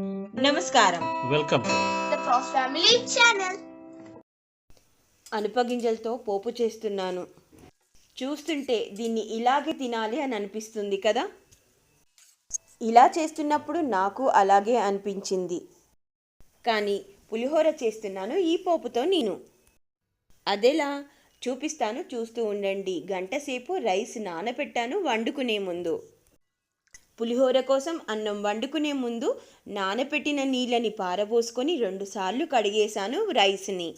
నమస్కారం. Welcome. Family channel. అనుపగింజలతో పోపు చేస్తున్నాను. చూస్తుంటే దీన్ని ఇలాగే తినాలి అని అనిపిస్తుంది కదా? ఇలా చేస్తున్నప్పుడు నాకు అలాగే అనిపించింది. కానీ పులిహోర చేస్తున్నాను ఈ పోపుతో నేను. అదెలా చూపిస్తాను చూస్తూ ఉండండి. గంట సేపు రైస్ నానబెట్టాను వండుకునే ముందు. పులిహోర కోసం అన్నం వండుకునే ముందు నానబెట్టిన నీళ్ళని పారబోసుకొని రెండుసార్లు కడిగేశాను రైస్ని.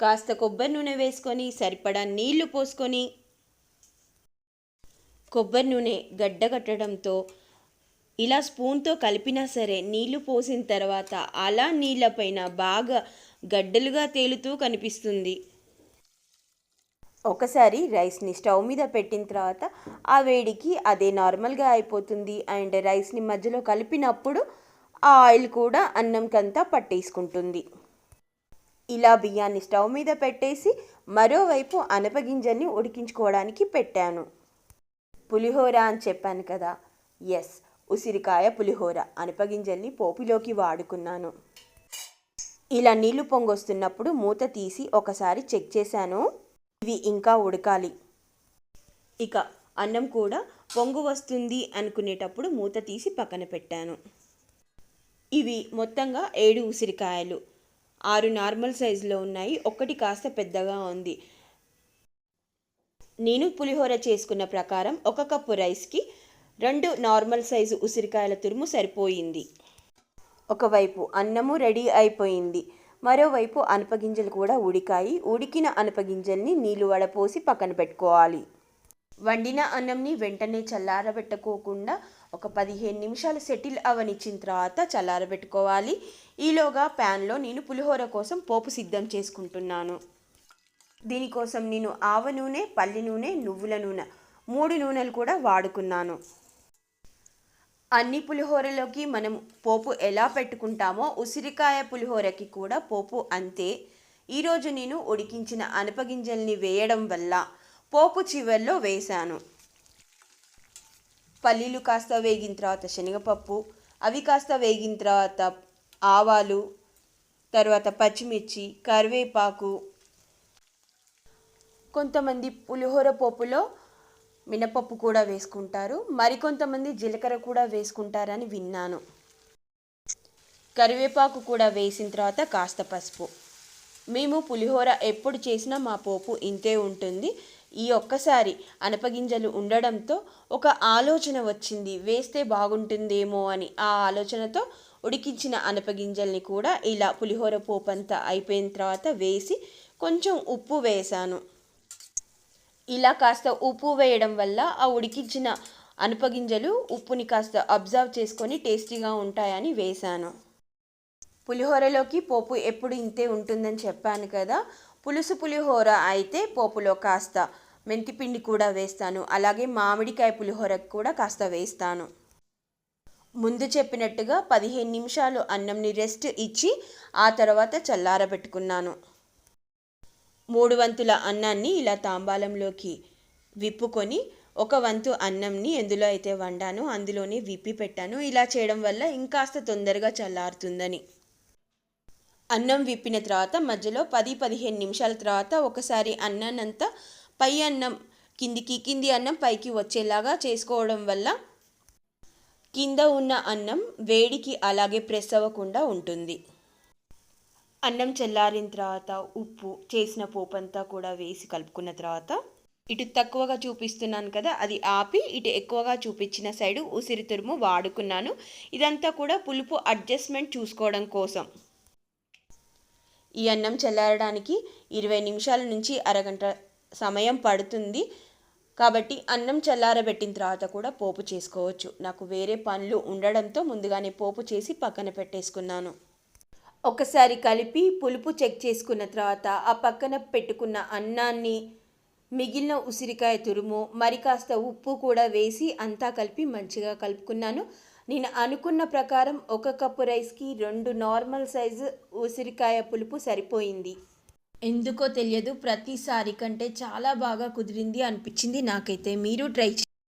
కాస్త కొబ్బరి నూనె వేసుకొని సరిపడా నీళ్ళు పోసుకొని కొబ్బరి నూనె గడ్డగట్టడంతో ఇలా స్పూన్తో కలిపినా సరే నీళ్ళు పోసిన తర్వాత అలా నీళ్ళపైన బాగా గడ్డలుగా తేలుతూ కనిపిస్తుంది. ఒకసారి రైస్ని స్టవ్ మీద పెట్టిన తర్వాత ఆ వేడికి అదే నార్మల్గా అయిపోతుంది. అండ్ రైస్ని మధ్యలో కలిపినప్పుడు ఆ ఆయిల్ కూడా అన్నంకంతా పట్టేసుకుంటుంది. ఇలా బియ్యాన్ని స్టవ్ మీద పెట్టేసి మరోవైపు అనపగింజల్ని ఉడికించుకోవడానికి పెట్టాను. పులిహోర అని చెప్పాను కదా? ఎస్ ఉసిరికాయ పులిహోర. అనపగింజల్ని పోపులోకి వాడుకున్నాను. ఇలా నీళ్ళు పొంగొస్తున్నప్పుడు మూత తీసి ఒకసారి చెక్ చేశాను. ఇవి ఇంకా ఉడకాలి. ఇక అన్నం కూడా పొంగు వస్తుంది అనుకునేటప్పుడు మూత తీసి పక్కన పెట్టాను. ఇవి మొత్తంగా ఏడు ఉసిరికాయలు. ఆరు నార్మల్ సైజులో ఉన్నాయి. ఒకటి కాస్త పెద్దగా ఉంది. నేను పులిహోర చేసుకున్న ప్రకారం ఒక కప్పు రైస్కి రెండు నార్మల్ సైజు ఉసిరికాయల తురుము సరిపోయింది. ఒకవైపు అన్నము రెడీ అయిపోయింది. మరోవైపు అనపగింజలు కూడా ఉడికాయి. ఉడికిన అనపగింజల్ని నీళ్ళు వడపోసి పక్కన పెట్టుకోవాలి. వండిన అన్నంని వెంటనే చల్లారబెట్టుకోకుండా ఒక పదిహేను నిమిషాలు సెటిల్ అవనిచ్చిన తర్వాత చల్లారబెట్టుకోవాలి. ఈలోగా ప్యాన్లో నేను పులిహోర కోసం పోపు సిద్ధం చేసుకుంటున్నాను. దీనికోసం నేను ఆవ నూనె పల్లి నూనె నువ్వుల నూనె మూడు నూనెలు కూడా వాడుకున్నాను. అన్ని పులిహోరలోకి మనం పోపు ఎలా పెట్టుకుంటామో ఉసిరికాయ పులిహోరకి కూడా పోపు అంతే. ఈరోజు నేను ఉడికించిన అనపగింజల్ని వేయడం వల్ల పోపు చివర్లో వేశాను. పల్లీలు కాస్త వేగిన తర్వాత శనగపప్పు అవి కాస్త వేగిన తర్వాత ఆవాలు తర్వాత పచ్చిమిర్చి కరివేపాకు. కొంతమంది పులిహోర పోపులో మినపప్పు కూడా వేసుకుంటారు. మరికొంతమంది జీలకర్ర కూడా వేసుకుంటారని విన్నాను. కరివేపాకు కూడా వేసిన తర్వాత కాస్త పసుపు. మేము పులిహోర ఎప్పుడు చేసినా మా పోపు ఇంతే ఉంటుంది. ఈ ఒక్కసారి అనపగింజలు ఉండడంతో ఒక ఆలోచన వచ్చింది. వేస్తే బాగుంటుందేమో అని ఆ ఆలోచనతో ఉడికించిన అనపగింజల్ని కూడా ఇలా పులిహోర పోపు అంతా అయిపోయిన తర్వాత వేసి కొంచెం ఉప్పు వేశాను ఇలా కాస్త ఉప్పు వేయడం వల్ల ఆ ఉడికించిన అనుపగింజలు ఉప్పుని కాస్త అబ్జర్వ్ చేసుకొని టేస్టీగా ఉంటాయని వేశాను. పులిహోరలోకి పోపు ఎప్పుడు ఇంతే ఉంటుందని చెప్పాను కదా పులుసు పులిహోర అయితే పోపులో కాస్త మెంతిపిండి కూడా వేస్తాను అలాగే మామిడికాయ పులిహోరకు కూడా కాస్త వేస్తాను. ముందు చెప్పినట్టుగా పదిహేను నిమిషాలు అన్నంని రెస్ట్ ఇచ్చి ఆ తర్వాత చల్లారబెట్టుకున్నాను. మూడు వంతుల అన్నాన్ని ఇలా తాంబాలంలోకి విప్పుకొని ఒక వంతు అన్నంని ఎందులో అయితే వండానో అందులోనే విప్పి పెట్టాను. ఇలా చేయడం వల్ల ఇంకాస్త తొందరగా చల్లారుతుందని. అన్నం విప్పిన తర్వాత మధ్యలో పది పదిహేను నిమిషాల తర్వాత ఒకసారి అన్నానంతా పై అన్నం కిందికి కింది అన్నం పైకి వచ్చేలాగా చేసుకోవడం వల్ల కింద ఉన్న అన్నం వేడికి అలాగే ప్రెస్ అవ్వకుండా ఉంటుంది. అన్నం చల్లారిన తర్వాత ఉప్పు చేసిన పోపంతా కూడా వేసి కలుపుకున్న తర్వాత ఇటు తక్కువగా చూపిస్తున్నాను కదా అది ఆపి ఇటు ఎక్కువగా చూపించిన సైడు ఉసిరి తురుము వాడుకున్నాను. ఇదంతా కూడా పులుపు అడ్జస్ట్మెంట్ చూసుకోవడం కోసం. ఈ అన్నం చల్లారడానికి ఇరవై నిమిషాల నుంచి అరగంట సమయం పడుతుంది. కాబట్టి అన్నం చల్లారబెట్టిన తర్వాత కూడా పోపు చేసుకోవచ్చు. నాకు వేరే పనులు ఉండడంతో ముందుగానే పోపు చేసి పక్కన పెట్టేసుకున్నాను. ఒకసారి కలిపి పులుపు చెక్ చేసుకున్న తర్వాత ఆ పక్కన పెట్టుకున్న అన్నాన్ని మిగిలిన ఉసిరికాయ తురుము మరి కాస్త ఉప్పు కూడా వేసి అంతా కలిపి మంచిగా కలుపుకున్నాను. నేను అనుకున్న ప్రకారం ఒక కప్పు రైస్కి రెండు నార్మల్ సైజు ఉసిరికాయ పులుపు సరిపోయింది. ఎందుకో తెలియదు ప్రతిసారి కంటే చాలా బాగా కుదిరింది అనిపించింది నాకైతే. మీరు ట్రై